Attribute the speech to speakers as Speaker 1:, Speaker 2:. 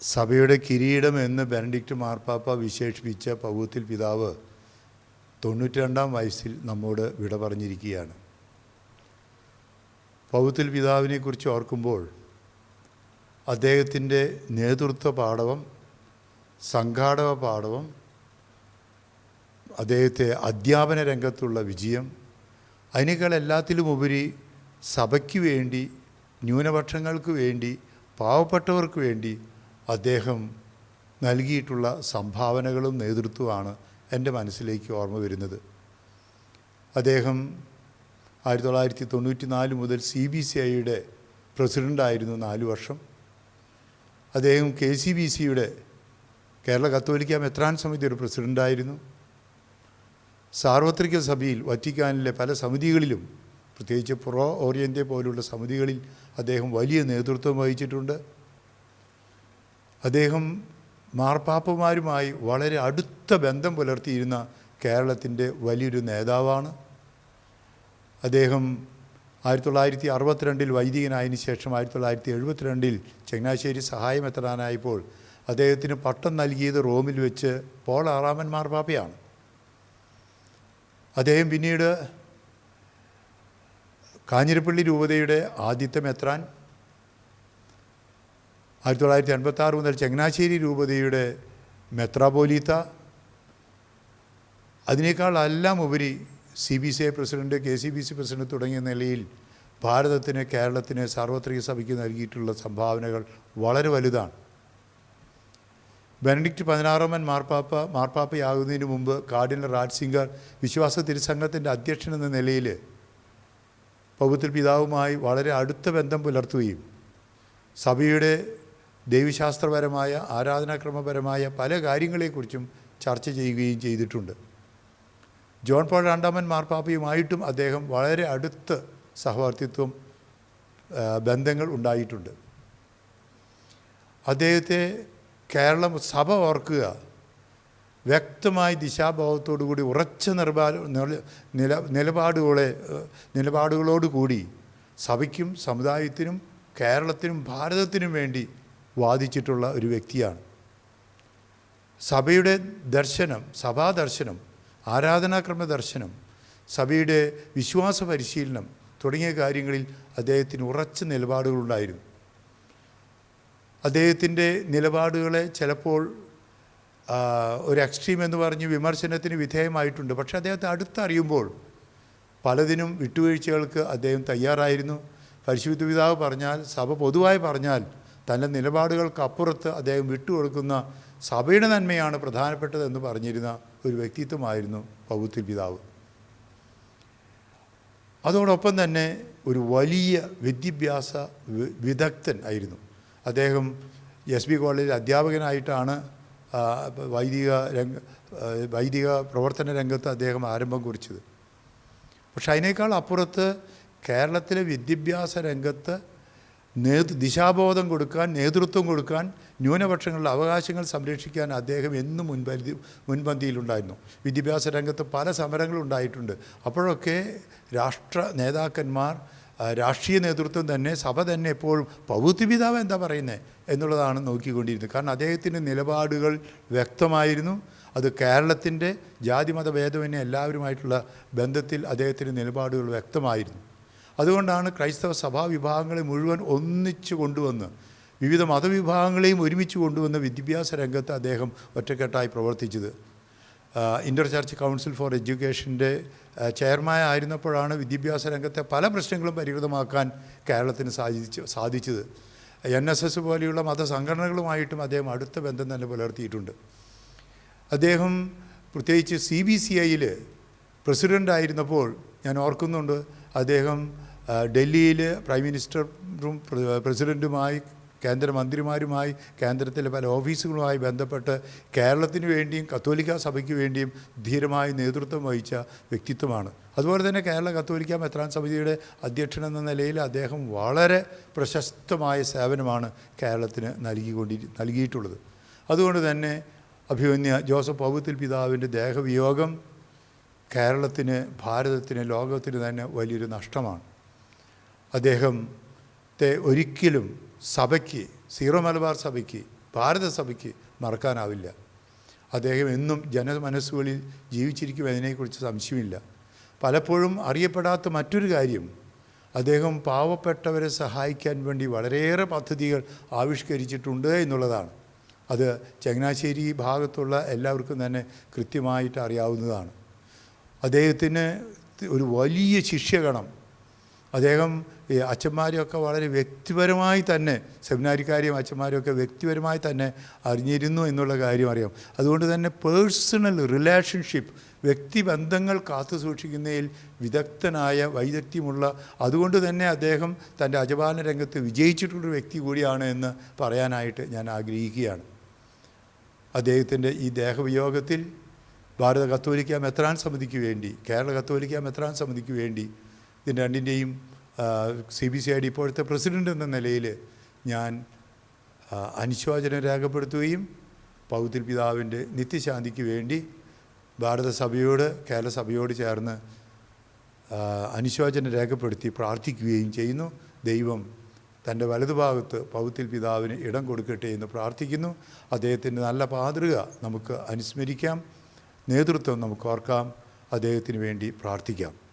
Speaker 1: സഭയുടെ കിരീടം എന്ന് ബെനഡിക്റ്റ് മാർപ്പാപ്പ വിശേഷിപ്പിച്ച പൗത്തിൽ പിതാവ് തൊണ്ണൂറ്റി രണ്ടാം വയസ്സിൽ നമ്മോട് വിട പറഞ്ഞിരിക്കുകയാണ്. പൗത്തിൽ പിതാവിനെക്കുറിച്ച് ഓർക്കുമ്പോൾ അദ്ദേഹത്തിന്റെ നേതൃത്വ പാടവം സംഘാടക പാടവം അദ്ദേഹത്തെ അധ്യാപന രംഗത്തുള്ള വിജയം അതിനേക്കാൾ സഭയ്ക്ക് വേണ്ടി ന്യൂനപക്ഷങ്ങൾക്ക് വേണ്ടി പാവപ്പെട്ടവർക്ക് വേണ്ടി അദ്ദേഹം നൽകിയിട്ടുള്ള സംഭാവനകളും നേതൃത്വമാണ് എന്റെ മനസ്സിലേക്ക് ഓർമ്മ വരുന്നത്. അദ്ദേഹം ആയിരത്തി തൊള്ളായിരത്തി തൊണ്ണൂറ്റി നാല് മുതൽ സി ബി സി ഐയുടെ പ്രസിഡന്റായിരുന്നു നാല് വർഷം. അദ്ദേഹം കെ സി ബി സിയുടെ കേരള കത്തോലിക്ക മെത്രാൻ സമിതിയുടെ പ്രസിഡന്റായിരുന്നു സാർവത്രിക സഭയിൽ വറ്റിക്കാനിലെ പല സമിതികളിലും പ്രത്യേകിച്ച് പ്രോ ഓറിയന്റെ പോലുള്ള സമിതികളിൽ അദ്ദേഹം വലിയ നേതൃത്വം വഹിച്ചിട്ടുണ്ട്. അദ്ദേഹം മാർപ്പാപ്പമാരുമായി വളരെ അടുത്ത ബന്ധം പുലർത്തിയിരുന്ന കേരളത്തിന്റെ വലിയൊരു നേതാവാണ്. അദ്ദേഹം ആയിരത്തി തൊള്ളായിരത്തി അറുപത്തിരണ്ടിൽ വൈദികനായതിനു ശേഷം ആയിരത്തി തൊള്ളായിരത്തി എഴുപത്തിരണ്ടിൽ ചങ്ങനാശ്ശേരി സഹായമെത്തനായപ്പോൾ അദ്ദേഹത്തിന് പട്ടം നൽകിയത് റോമിൽ വെച്ച് പോൾ ആറാമൻ മാർപ്പാപ്പയാണ്. അദ്ദേഹം പിന്നീട് കാഞ്ഞിരപ്പള്ളി രൂപതയുടെ ആദിത്യ മെത്രാൻ ആയിരത്തി തൊള്ളായിരത്തി അൻപത്തി ആറ് മുതൽ ചങ്ങനാശ്ശേരി രൂപതയുടെ മെത്രാപോലീത്ത. അതിനേക്കാൾ എല്ലാം ഉപരി C B C I president K C B C president തുടങ്ങിയ നിലയിൽ ഭാരതത്തിന് കേരളത്തിന് സാർവത്രിക സഭയ്ക്ക് നൽകിയിട്ടുള്ള സംഭാവനകൾ വളരെ വലുതാണ്. ബെനഡിക്റ്റ് പതിനാറാമൻ മാർപ്പാപ്പ മാർപ്പാപ്പയാകുന്നതിന് മുമ്പ് കാർഡിനൽ റാഡ്സിംഗർ വിശ്വാസ തിരുസംഘത്തിന്റെ അധ്യക്ഷനെന്ന നിലയിൽ പൗത്തിൽ പിതാവുമായി വളരെ അടുത്ത ബന്ധം പുലർത്തുകയും സഭയുടെ ദൈവശാസ്ത്രപരമായ ആരാധനാക്രമപരമായ പല കാര്യങ്ങളെക്കുറിച്ചും ചർച്ച ചെയ്യുകയും ചെയ്തിട്ടുണ്ട്. ജോൺ പോൾ രണ്ടാമൻ മാർപ്പാപ്പയുമായിട്ടും അദ്ദേഹം വളരെ അടുത്ത് സഹവർത്തിത്വം ബന്ധങ്ങൾ ഉണ്ടായിട്ടുണ്ട്. അദ്ദേഹത്തെ കേരളം സഭ ഓർക്കുക. വ്യക്തമായ ദിശാബോധത്തോടുകൂടി ഉറച്ച നിർബാ നില- നില നിലപാടുകളെ നിലപാടുകളോടുകൂടി സഭയ്ക്കും സമുദായത്തിനും കേരളത്തിനും ഭാരതത്തിനും വേണ്ടി വാദിച്ചിട്ടുള്ള ഒരു വ്യക്തിയാണ്. സഭയുടെ ദർശനം സഭാദർശനം ആരാധനാക്രമ ദർശനം സഭയുടെ വിശ്വാസ പരിശീലനം തുടങ്ങിയ കാര്യങ്ങളിൽ അദ്ദേഹത്തിന് ഉറച്ച നിലപാടുകളുണ്ടായിരുന്നു അദ്ദേഹത്തിന്റെ നിലപാടുകളെ ചിലപ്പോൾ ഒരു എക്സ്ട്രീം എന്ന് പറഞ്ഞ് വിമർശനത്തിന് വിധേയമായിട്ടുണ്ട്. പക്ഷേ അദ്ദേഹത്തെ അടുത്തറിയുമ്പോൾ പലതിനും വിട്ടുവീഴ്ചകൾക്ക് അദ്ദേഹം തയ്യാറായിരുന്നു. പരിശുദ്ധ പിതാവ് പറഞ്ഞാൽ സഭ പൊതുവായി പറഞ്ഞാൽ തന്റെ നിലപാടുകൾക്ക് അപ്പുറത്ത് അദ്ദേഹം വിട്ടുകൊടുക്കുന്ന സഭയുടെ നന്മയാണ് പ്രധാനപ്പെട്ടതെന്ന് പറഞ്ഞിരുന്ന ഒരു വ്യക്തിത്വമായിരുന്നു പൗത്തിൽ പിതാവ്. അതോടൊപ്പം തന്നെ ഒരു വലിയ വിദ്യാഭ്യാസ വിദഗ്ധൻ ആയിരുന്നു. അദ്ദേഹം എസ് ബി കോളേജിൽ അധ്യാപകനായിട്ടാണ് വൈദിക രംഗ വൈദിക പ്രവർത്തന രംഗത്ത് അദ്ദേഹം ആരംഭം കുറിച്ചത്. പക്ഷേ അതിനേക്കാൾ അപ്പുറത്ത് കേരളത്തിലെ വിദ്യാഭ്യാസ രംഗത്ത് നേതൃ ദിശാബോധം കൊടുക്കാൻ നേതൃത്വം കൊടുക്കാൻ ന്യൂനപക്ഷങ്ങളുടെ അവകാശങ്ങൾ സംരക്ഷിക്കാൻ അദ്ദേഹം എന്നും മുൻപന്തി മുൻപന്തിയിലുണ്ടായിരുന്നു. വിദ്യാഭ്യാസ രംഗത്ത് പല സമരങ്ങളും ഉണ്ടായിട്ടുണ്ട്. അപ്പോഴൊക്കെ രാഷ്ട്ര നേതാക്കന്മാർ രാഷ്ട്രീയ നേതൃത്വം തന്നെ സഭ തന്നെ എപ്പോഴും പൗത്യപിതാവ് എന്താ പറയുന്നത് എന്നുള്ളതാണ് നോക്കിക്കൊണ്ടിരുന്നത്. കാരണം അദ്ദേഹത്തിന്റെ നിലപാടുകൾ വ്യക്തമായിരുന്നു. അത് കേരളത്തിന്റെ ജാതിമത ഭേദമന്യേ എല്ലാവരുമായിട്ടുള്ള ബന്ധത്തിൽ അദ്ദേഹത്തിന്റെ നിലപാടുകൾ വ്യക്തമായിരുന്നു. അതുകൊണ്ടാണ് ക്രൈസ്തവ സഭാ വിഭാഗങ്ങളെ മുഴുവൻ ഒന്നിച്ചു കൊണ്ടുവന്ന് വിവിധ മതവിഭാഗങ്ങളെയും ഒരുമിച്ച് കൊണ്ടുവന്ന വിദ്യാഭ്യാസ രംഗത്ത് അദ്ദേഹം ഒറ്റക്കെട്ടായി പ്രവർത്തിച്ചത്. ഇന്റർ ചർച്ച് കൗൺസിൽ ഫോർ എഡ്യൂക്കേഷന്റെ ചെയർമാൻ ആയിരുന്നപ്പോഴാണ് വിദ്യാഭ്യാസ രംഗത്തെ പല പ്രശ്നങ്ങളും പരിഹൃതമാക്കാൻ കേരളത്തിന് സാധിച്ചു സാധിച്ചത്. എൻ എസ് എസ് പോലെയുള്ള മതസംഘടനകളുമായിട്ടും അദ്ദേഹം അടുത്ത ബന്ധം തന്നെ പുലർത്തിയിട്ടുണ്ട്. അദ്ദേഹം പ്രത്യേകിച്ച് സി ബി സി ഐയിൽ പ്രസിഡന്റായിരുന്നപ്പോൾ ഞാൻ ഓർക്കുന്നുണ്ട് അദ്ദേഹം ഡൽഹിയിൽ പ്രൈം മിനിസ്റ്ററും പ്ര- പ്രസിഡന്റുമായി കേന്ദ്രമന്ത്രിമാരുമായി കേന്ദ്രത്തിലെ പല ഓഫീസുകളുമായി ബന്ധപ്പെട്ട് കേരളത്തിന് വേണ്ടിയും കത്തോലിക്ക സഭയ്ക്ക് വേണ്ടിയും ധീരമായി നേതൃത്വം വഹിച്ച വ്യക്തിത്വമാണ്. അതുപോലെ തന്നെ കേരള കത്തോലിക്ക മെത്രാൻ സമിതിയുടെ അധ്യക്ഷൻ എന്ന നിലയിൽ അദ്ദേഹം വളരെ പ്രശസ്തമായ സേവനമാണ് കേരളത്തിന് നൽകിക്കൊണ്ടി നൽകിയിട്ടുള്ളത്. അതുകൊണ്ട് തന്നെ അഭിമന്യ ജോസഫ് പൗത്തിൽ പിതാവിന്റെ ദേഹവിയോഗം കേരളത്തിന് ഭാരതത്തിന് ലോകത്തിന് തന്നെ വലിയൊരു നഷ്ടമാണ്. അദ്ദേഹത്തെ ഒരിക്കലും സഭയ്ക്ക് സീറോ മലബാർ സഭയ്ക്ക് ഭാരതസഭയ്ക്ക് മറക്കാനാവില്ല. അദ്ദേഹം എന്നും ജനമനസ്സുകളിൽ ജീവിച്ചിരിക്കും അതിനെക്കുറിച്ച് സംശയമില്ല. പലപ്പോഴും അറിയപ്പെടാത്ത മറ്റൊരു കാര്യം അദ്ദേഹം പാവപ്പെട്ടവരെ സഹായിക്കാൻ വേണ്ടി വളരെയേറെ പദ്ധതികൾ ആവിഷ്കരിച്ചിട്ടുണ്ട് എന്നുള്ളതാണ്. അത് ചങ്ങനാശ്ശേരി ഭാഗത്തുള്ള എല്ലാവർക്കും തന്നെ കൃത്യമായിട്ട് അറിയാവുന്നതാണ്. അദ്ദേഹത്തിന് ഒരു വലിയ ശിഷ്യഗണം അദ്ദേഹം ഈ അച്ഛന്മാരെയൊക്കെ വളരെ വ്യക്തിപരമായി തന്നെ സെമിനാരിക്കാരെയും അച്ഛന്മാരെയൊക്കെ വ്യക്തിപരമായി തന്നെ അറിഞ്ഞിരുന്നു എന്നുള്ള കാര്യം അറിയാം. അതുകൊണ്ട് തന്നെ പേഴ്സണൽ റിലേഷൻഷിപ്പ് വ്യക്തിബന്ധങ്ങൾ കാത്തു സൂക്ഷിക്കുന്നതിൽ വിദഗ്ധനായ വൈദഗ്ധ്യമുള്ള അതുകൊണ്ട് തന്നെ അദ്ദേഹം തന്റെ അജപാലന രംഗത്ത് വിജയിച്ചിട്ടുള്ളൊരു വ്യക്തി കൂടിയാണ് എന്ന് പറയാനായിട്ട് ഞാൻ ആഗ്രഹിക്കുകയാണ്. അദ്ദേഹത്തിന്റെ ഈ ദേഹവിയോഗത്തിൽ ഭാരത കത്തോലിക്ക മെത്രാൻ സമിതിക്ക് വേണ്ടി കേരള കത്തോലിക്ക മെത്രാൻ സമിതിക്ക് വേണ്ടി ഇതിന്റെ രണ്ടിന്റെയും C B C I D ഇപ്പോഴത്തെ പ്രസിഡന്റ് എന്ന നിലയിൽ ഞാൻ അനുശോചനം രേഖപ്പെടുത്തുകയും പൗത്തിൽ പിതാവിന്റെ നിത്യശാന്തിക്ക് വേണ്ടി ഭാരതസഭയോട് കേരളസഭയോട് ചേർന്ന് അനുശോചനം രേഖപ്പെടുത്തി പ്രാർത്ഥിക്കുകയും ചെയ്യുന്നു. ദൈവം തന്റെ വലതുഭാഗത്ത് പൗത്തിൽ പിതാവിന് ഇടം കൊടുക്കട്ടെ എന്ന് പ്രാർത്ഥിക്കുന്നു. അദ്ദേഹത്തിന്റെ നല്ല മാതൃക നമുക്ക് അനുസ്മരിക്കാം. നേതൃത്വം നമുക്ക് ഓർക്കാം. അദ്ദേഹത്തിന് വേണ്ടി പ്രാർത്ഥിക്കാം.